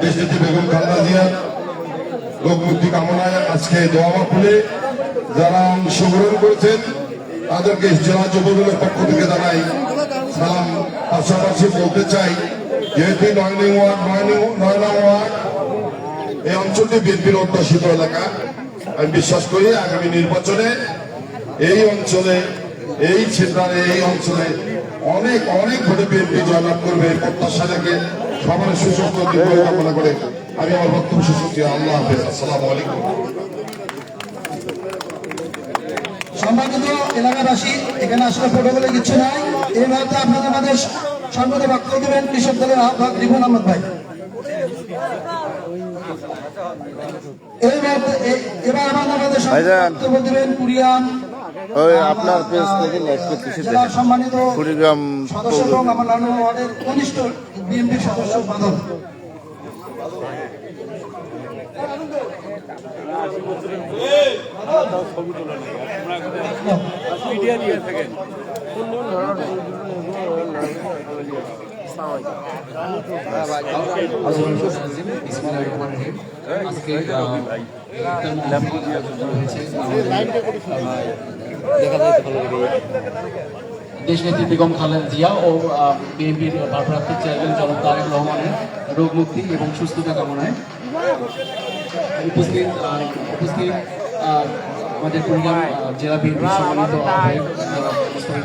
দেশনেত্রী বেগম খালেদা জিয়ার লোক মুক্তি কামনায় আজকে দোয়া খুলে যারা অংশগ্রহণ করেছেন, তাদেরকে জেলা যুবদলের পক্ষ থেকে জানাই সালাম। পাশাপাশি বলতে চাই, যেহেতু নয় নং ওয়ার্ড নয় নং- নয় নং ওয়ার্ড, এই অঞ্চলটি বিএনপির অধ্যাসিত এলাকা। আমি বিশ্বাস করি আগামী নির্বাচনে এই অঞ্চলে, এই ছেত্রারে এই অঞ্চলে অনেক অনেক ভোটে বিএনপি জয়লাভ করবে প্রত্যাশা রেখে সবার সুস্বাস্থ্য দীর্ঘ কামনা করে। আমি আমার বক্তব্য শেষ করছি। আল্লাহ হাফেজ। আসসালামু আলাইকুম। সম্মানিত এলাকাবাসী এখানে আসলে প্রোটোকলে কিছু নাই। এই মুহূর্তে আপনাদের মাঝে সর্বদা বক্তব্য দেবেন কৃষক দলের আহ্বায়ক রিপন আহমদ ভাই। এই মুহূর্তে এবার আমাদের। বক্তব্য দেবেন কুরিয়াম ওই আপনার পেজ থেকে লাইক করতেছি সম্মানিত কুড়িগ্রাম সদস্য এবং আমার নানু ওয়ার্ডের কনিষ্ঠ বিএনপির সদস্য বাদল। আজকে দেখা যায় ভালো লাগে। দেশনেত্রী বেগম খালেদা জিয়া ও বিএনপির ভারপ্রাপ্ত চেয়ারম্যান জনাব তারেক রহমানের রোগ মুক্তি এবং সুস্থতা কামনায় উপস্থিত উপস্থিত আহ, আমাদের কুড়িগ্রাম জেলা বিএনপির সম্মানিত আহ্বায়ক জনাব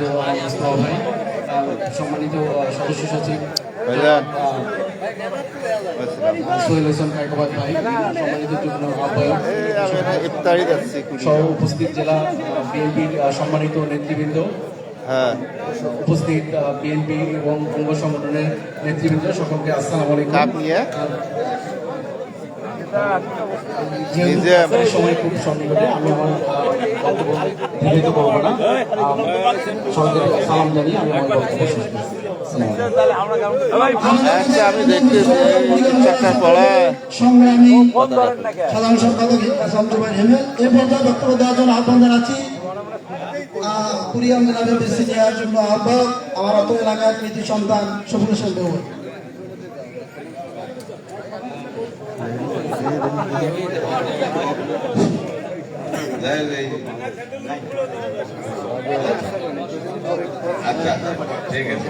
রহমান মুস্তফা ভাই সম্মানিত সদস্য সচিব সোহেল হোসেন কায়কবাদ ভাই সম্মানিত যুগ্ম আহ্বায়ক সহ উপস্থিত জেলা বিএনপির সম্মানিত নেতৃবৃন্দ হ্যাঁ। উপস্থিত বিএনপি এবং অঙ্গ সংগঠনের নেতৃবৃন্দ সকলকে আসসালামু আলাইকুম। সময় খুব সন্নিকটে আমি আমার বক্তব্য করব না। সালাম জানিয়ে আমি আমার বক্তব্য আমি দেখতেছি চারটা পড়া সংগ্রামী সাধারণ সম্পাদক হাসান হেমেল এ পর্যায়ে বক্তব্য দেওয়ার জন্য সন্তান আচ্ছা ঠিক আছে।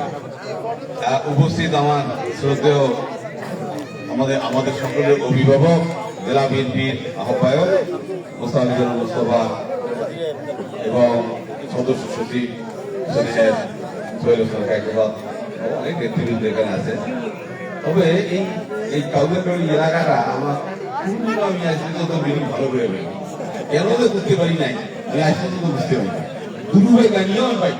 উপস্থিত আমার শ্রদ্ধেয় আমাদের আমাদের সকলের অভিভাবক জেলা বিএনপির আহ্বায়ক মোস্তাফিজুর মুস্তফা এবং সদস্য সচিব সিনিয়র এখানে আছে তবে এই এই কাউদের এলাকাটা আমার পূর্ণ আমি আসলে তো মিটিং ভালো করে কেন যে করতে পারি নাই। আমি আসলে তো বুঝতে পারি দুটো ভাই আমি পাই।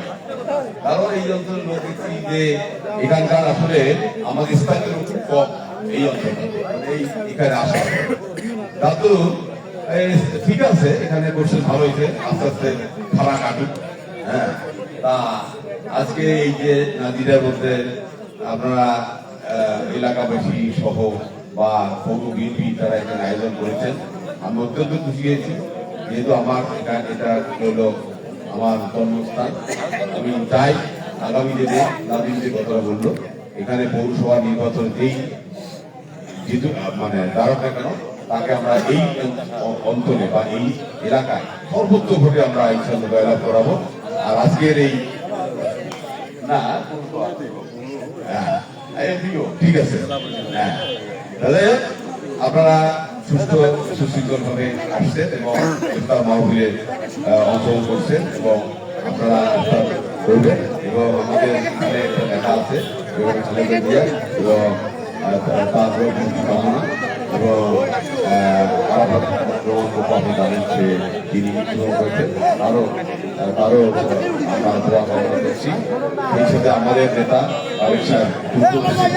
কারণ এই অঞ্চলের লোক দেখছি যে এখানকার আসলে আমাদের স্থানীয় খুব কম এই অঞ্চলে এই এখানে আসা। তাতো এই ঠিক আছে, এখানে করছে ভালো হয়েছে। আস্তে আস্তে খারাপ কাটুক। হ্যাঁ। তা আজকে এই যে নাদিরার মধ্যে আপনারা এলাকাবাসী সহ বা পৌর বিএনপি তারা এখানে আয়োজন করেছেন। আমি অত্যন্ত খুশি হয়েছি। যেহেতু আমার এটা এটা হলো আমার জন্মস্থান আমি চাই আগামী দিনে নাদিম যে কথাটা বলল এখানে পৌরসভা নির্বাচন এই যেহেতু মানে না কেন? তাকে আমরা এই অঞ্চলে বা এই এলাকায় সর্বোচ্চ ভোটে আমরা ইনশাল্লাহ জয়লাভ করাবো। আর আজকের এই না হ্যাঁ, ঠিক আছে। হ্যাঁ তাহলে আপনারা সুস্থ সুশৃঙ্খল ভাবে আসছেন এবং ইফতার মাহফিলে অংশগ্রহণ করছেন এবং আপনারা ইফতার করবেন এবং আমাদের এখানে একটা লেখা আছে এবং খালেদা জিয়া এবং তার- তার তিনি তারও দোয়া করছি। সাথে আমাদের নেতা আরেক সাহেব দ্রুত করছি।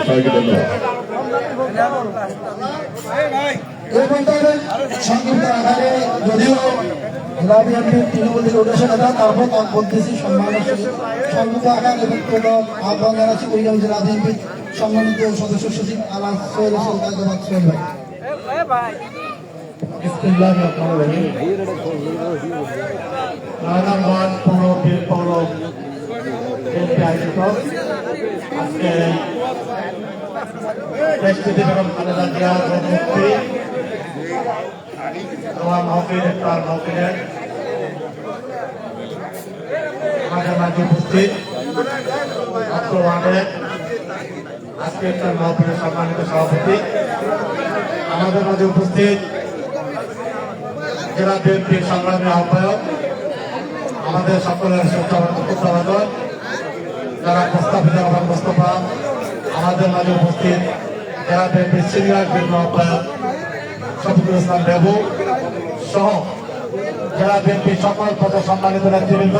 সবাইকে ধন্যবাদ। এই পর্যায়ে সংক্ষিপ্ত আকারে যদিও তৃণমূল থেকে উদ্দেশ্য নেতা তারপর তার বলতেছি সম্মানের সাথে সংক্ষিপ্ত আকার এবং প্রদান আহ্বান জানাচ্ছি কুড়িগ্রাম জেলা বিএনপির সম্মানিত সদস্য সচিব আলা সোহেল হোসেন কাজবাদ সোহেল ভাই। নারায়ণগঞ্জ পৌর পৌর আজকে ইফতার মহফিলের আমাদের উপস্থিত ছাত্র ওয়ার্ডের আজকে ইফতার মহফিলের সম্মানিত সভাপতি আমাদের মাঝে উপস্থিত জেলা বিএনপির সংগ্রামী আহ্বায়ক আমাদের সকলের শ্রদ্ধাবাদক যারা প্রস্তাবিত রহমান মোস্তফা আমাদের মাঝে উপস্থিত জেলা বিএনপির সিনিয়র যুগ্ম আহ্বায়ক শফিকুল ইসলাম বেবু সহ জেলা বিএনপির সকল পদে সম্মানিত নেতৃবৃন্দ,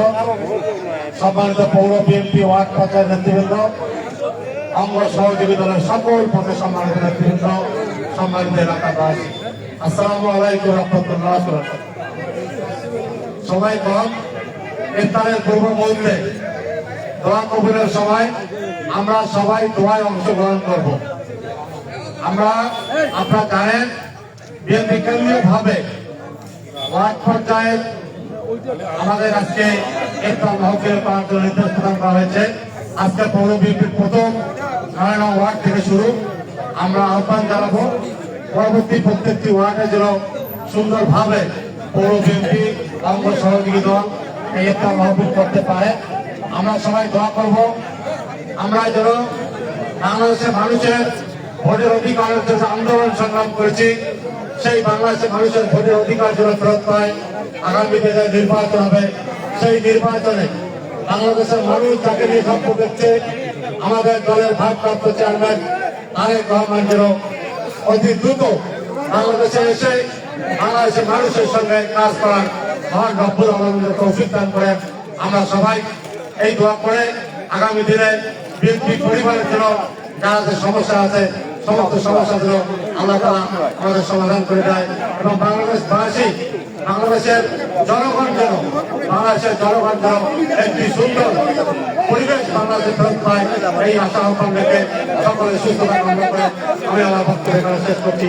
সম্মানিত পৌর বিএনপি ওয়ার্ড পর্যায়ের নেতৃবৃন্দ, অঙ্গ সহযোগী দলের সকল পদে সম্মানিত নেতৃবৃন্দ, সম্মানিত এলাকাবাসী, আসসালামু আলাইকুম রহমতুল্লাহ সময় কম, ইফতারের পূর্ব মুহূর্তে দোয়া কবুলের সময় আমরা সবাই দোয়ায় অংশগ্রহণ করব। আমরা, আপনারা জানেন, বিএনপি কেন্দ্রীয় ভাবে আমাদের আজকে মাহফিল করার জন্য নির্দেশ প্রদান করা হয়েছে। আজকে পৌর বিএনপির প্রথম নারায়ণ ওয়ার্ড থেকে শুরু। আমরা আহ্বান জানাব, পরবর্তী প্রত্যেকটি ওয়ার্ডে যেন সুন্দরভাবে পৌর বিএনপি অঙ্গ সহযোগী দল এই ইফতার মাহফিল করতে পারে। আমরা সবাই দোয়া করব আমরা যেন বাংলাদেশের মানুষের ভোটের অধিকারের জন্য আন্দোলন সংগ্রাম করেছি, সেই বাংলাদেশের মানুষের ভোটের অধিকার যেন ফেরত পায়, আগামী দিনে নির্বাচন হবে, সেই নির্বাচনে বাংলাদেশের মানুষ যাকে নিয়ে স্বপ্ন দেখছে, আমাদের দলের ভারপ্রাপ্ত চেয়ারম্যান তারেক রহমান যেন অতি দ্রুত বাংলাদেশে এসে বাংলাদেশের মানুষের সঙ্গে কাজ করার মহান রব্বুল আলমের তৌফিক করেন। আমরা সবাই এই দোয়া করে আগামী দিনে বিএনপি পরিবারের জন্য যারা যে সমস্যা আছে, সমস্ত সমস্যা যেন আল্লাহ তারা আমাদের সমাধান করে দেয়। এবং বাংলাদেশবাসী, বাংলাদেশের জনগণ যেন, বাংলাদেশের জনগণ যেন একটি সুন্দর পরিবেশ বাংলাদেশে পায়, এই আশা আহ্বান রেখে সকলের সুস্থতা কামনা করে আমি আমার বক্তব্য শেষ করছি।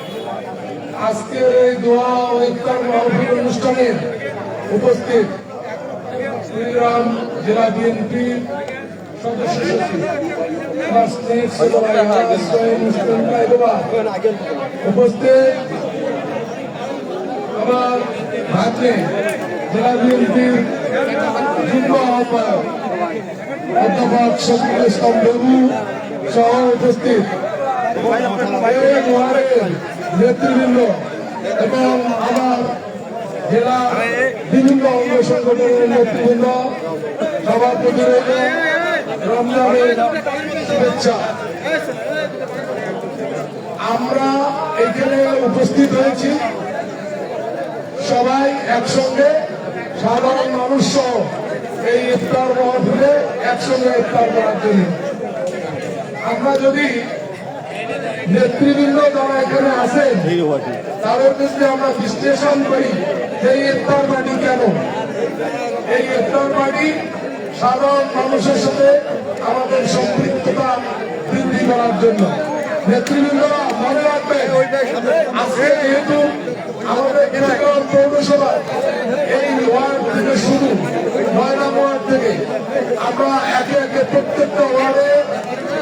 আজকের এই দোয়া ও ইফতার মাহফিল অনুষ্ঠানের উপস্থিত শ্রীরাম জেলা বিএনপির সদস্য সচিব। উপস্থিত আমার ভাগ্নে জেলা বিএনপির উপস্থিত নেতৃবৃন্দ এবং আমার জেলা বিভিন্ন অঙ্গ সংগঠনের নেতৃবৃন্দ সভাপতি রয়েছে রমজানের শুভেচ্ছা। আমরা এখানে উপস্থিত হয়েছি। সবাই একসঙ্গে, সাধারণ মানুষ এই ইফতার মহফিলে একসঙ্গে ইফতার করার জন্য। আমরা যদি নেতৃবৃন্দ যারা এখানে আছেন তাদের যদি আমরা বিশ্লেষণ করি যে এই ইফতার পার্টি কেন? এই ইফতার পার্টি সাধারণ মানুষের সাথে আমাদের সম্পৃক্ততা বৃদ্ধি করার জন্য। নেতৃবৃন্দরা মনে রাখবে আজকে যেহেতু আমাদের গ্রাম পৌরসভা এই ওয়ার্ড থেকে শুরু ময়না ওয়ার্ড থেকে আমরা একে একে প্রত্যেকটা ওয়ার্ডে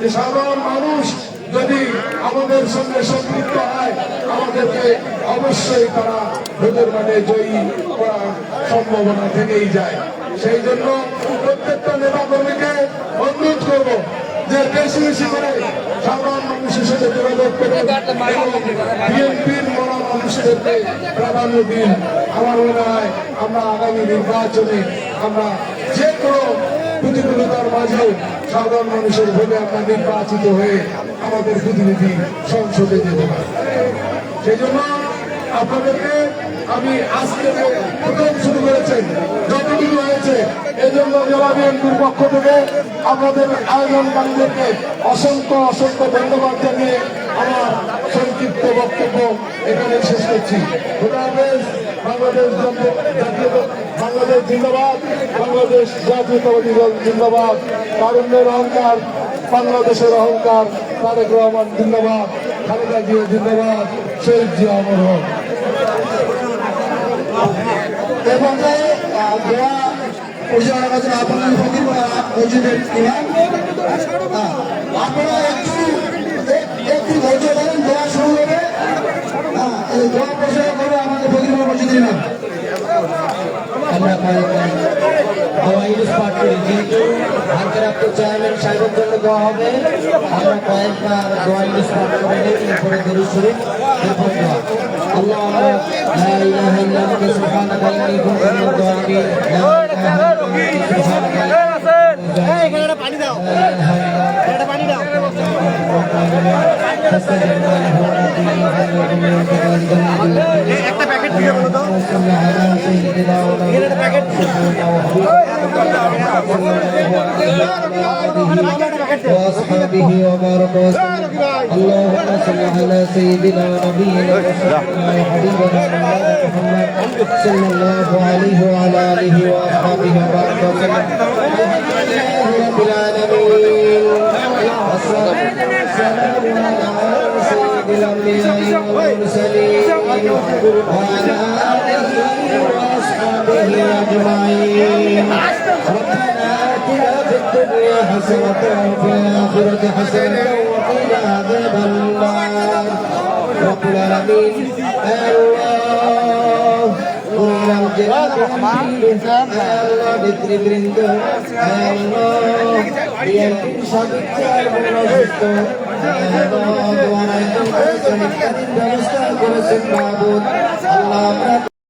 যে সাধারণ মানুষ যদি আমাদের সঙ্গে সম্পৃক্ত হয়, আমাদেরকে অবশ্যই তারা ভোটের মাঠে জয়ী করার সম্ভাবনা থেকেই যায়। সেই জন্য প্রত্যেকটা নেতা কর্মীকে অনুরোধ করব যে বেশি বেশি করে সাধারণ মানুষের সাথে যোগাযোগ করে বিএনপির মানুষদেরকে প্রাধান্য দিন। আমার মনে হয় আমরা আগামী নির্বাচনে আমরা যে কোনো প্রতিকূলতার মাঝেও সাধারণ মানুষের ভোটে আমরা নির্বাচিত হয়ে আমাদের প্রতিনিধি সংসদে যেতে পারি। সেই জন্য আপনাদেরকে আমি আজকে প্রথম শুরু করেছেন যতটুকু হয়েছে, এই জন্য জেলা বিএনপির পক্ষ থেকে আপনাদের আয়োজনকারীদেরকে অসংখ্য অসংখ্য ধন্যবাদ জানিয়ে আমার সংক্ষিপ্ত বক্তব্য এখানে শেষ করছি। বাংলাদেশ জাতীয় বাংলাদেশ জিন্দাবাদ, বাংলাদেশ জাতীয়তাবাদী দল জিন্দাবাদ। তারুণ্যের অহংকার বাংলাদেশের অহংকার তারেক রহমান জিন্দাবাদ খালেদা জিয়া জিন্দাবাদ শহীদ জিয়া অমর আপনার একটু একটু ধৈর্য ধরেন দোয়া শুরু হবে। হ্যাঁ, এই দোয়া পরিচালনা করবে আমাদের ফকির মসজিদের ইমাম আমরা কয়েকজন দোয়া ইউজ পাঠ করি যেহেতু ভারতের চেয়ারম্যান সাহেবের জন্য দেওয়া হবে। আমরা কয়েকবার দোয়া করে নিই এরপরে দরুদ শরীফ এরপর দোয়া। পানি দাও। পানি দাও। وأصحابه وبارك وسلم اللهم صل على سيدنا ونبينا وحبيبنا محمد صلى الله عليه وعلى آله وأصحابه وبارك وسلم الحمد لله رب العالمين والسلام على سيد الأنبياء والمرسلين وعلى آله وأصحابه أجمعين ربنا آتنا في الدنيا حسنة وفي الآخرة حسنة وقنا عذاب النار رب العالمين الله ونعم جلالك الله بذكر برند الله يا صدق يا رب ব্যবস্থা করেছেন মাহবুব। আল্লাহ